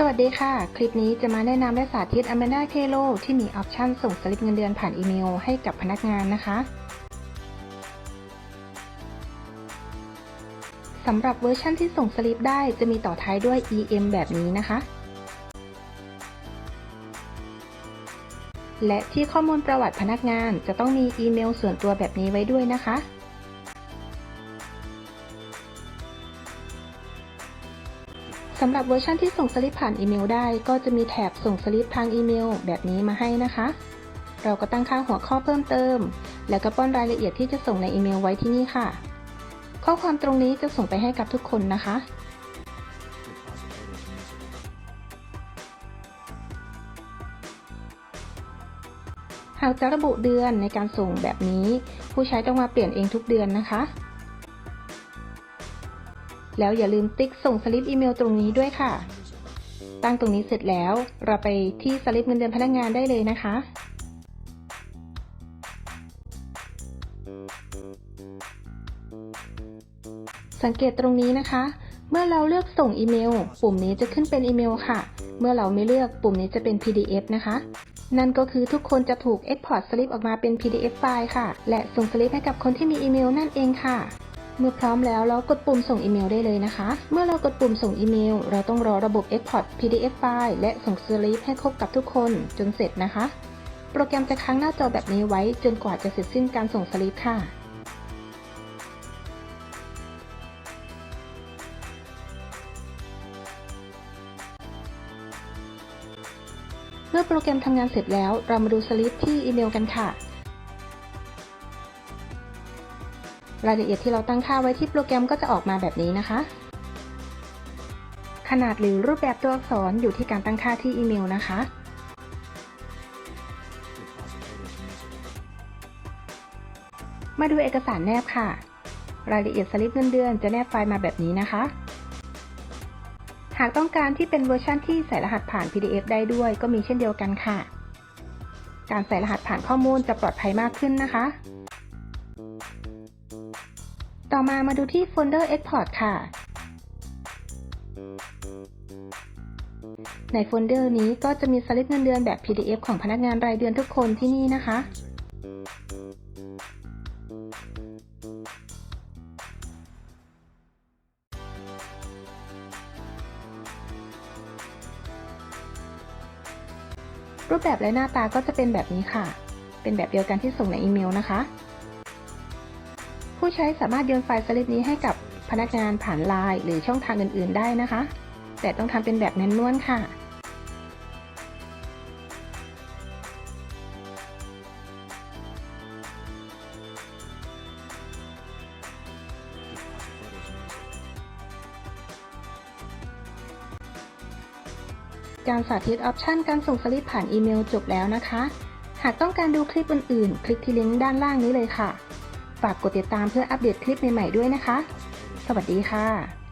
สวัสดีค่ะ คลิปนี้จะมาแนะนำและสาธิต Amanda k l o ที่มีออปชันส่งสลิปเงินเดือนผ่านอีเมลให้กับพนักงานนะคะสำหรับเวอร์ชันที่ส่งสลิปได้จะมีต่อท้ายด้วย em แบบนี้นะคะ และที่ข้อมูลประวัติพนักงานจะต้องมีอีเมลส่วนตัวแบบนี้ไว้ด้วยนะคะ สำหรับเวอร์ชันที่ส่งสลิปผ่านอีเมลได้ ก็จะมีแถบส่งสลิปทางอีเมล แบบนี้มาให้นะคะ เราก็ตั้งค่าหัวข้อเพิ่มเติม แล้วก็ป้อนรายละเอียดที่จะส่งในอีเมลไว้ที่นี่ค่ะ ข้อความตรงนี้จะส่งไปให้กับทุกคนนะคะหากจะระบุเดือนในการส่งแบบนี้ ผู้ใช้ต้องมาเปลี่ยนเองทุกเดือนนะคะ แล้วอย่าลืมติ๊กส่งสลิปอีเมลตรงนี้ด้วยค่ะ ตั้งตรงนี้เสร็จแล้ว เราไปที่สลิปเงินเดือนพนักงานได้เลยนะคะ สังเกตตรงนี้นะคะ เมื่อเราเลือกส่งอีเมล ปุ่มนี้จะขึ้นเป็นอีเมลค่ะ เมื่อเราไม่เลือกปุ่มนี้จะเป็น PDF นะคะนั่นก็คือทุกคนจะถูก Export สลิปออกมาเป็น PDF ไฟล์ค่ะ และส่งสลิปให้กับคนที่มีอีเมลนั่นเองค่ะ เมื่อพร้อมแล้วเรากดปุ่มส่งอีเมลได้เลยนะคะ เมื่อเรากดปุ่มส่งอีเมล เราต้องรอระบบ Export PDF ไฟล์และส่งสลิปให้ครบกับทุกคนจนเสร็จนะคะ โปรแกรมจะค้างหน้าจอแบบนี้ไว้จนกว่าจะเสร็จสิ้นการส่งสลิปค่ะเมื่อโปรแกรมทำงานเสร็จแล้ว เรามาดูสลิปที่อีเมลกันค่ะ รายละเอียดที่เราตั้งค่าไว้ที่โปรแกรมก็จะออกมาแบบนี้นะคะ ขนาดหรือรูปแบบตัวอักษรอยู่ที่การตั้งค่าที่อีเมลนะคะ มาดูเอกสารแนบค่ะ รายละเอียดสลิปเงินเดือนจะแนบไฟล์มาแบบนี้นะคะ หากต้องการที่เป็นเวอร์ชันที่ใส่รหัสผ่าน PDF ได้ด้วยก็มีเช่นเดียวกันค่ะ การใส่รหัสผ่านข้อมูลจะปลอดภัยมากขึ้นนะคะ ต่อมามาดูที่โฟลเดอร์ Export ค่ะ ในโฟลเดอร์นี้ก็จะมีสลิปเงินเดือนแบบ PDF ของพนักงานรายเดือนทุกคนที่นี่นะคะ รูปแบบและหน้าตาก็จะเป็นแบบนี้ค่ะ เป็นแบบเดียวกันที่ส่งในอีเมลนะคะ ผู้ใช้สามารถโยนไฟล์สลิปนี้ให้กับพนักงานผ่านไลน์หรือช่องทางอื่น ๆ ได้นะคะ แต่ต้องทำเป็นแบบแมนนวลค่ะการสาธิตออปชันการส่งสลิปผ่านอีเมลจบแล้วนะคะ หากต้องการดูคลิปอื่นๆ คลิกที่ลิงก์ด้านล่างนี้เลยค่ะ ฝากกดติดตามเพื่ออัปเดตคลิปใหม่ๆด้วยนะคะ สวัสดีค่ะ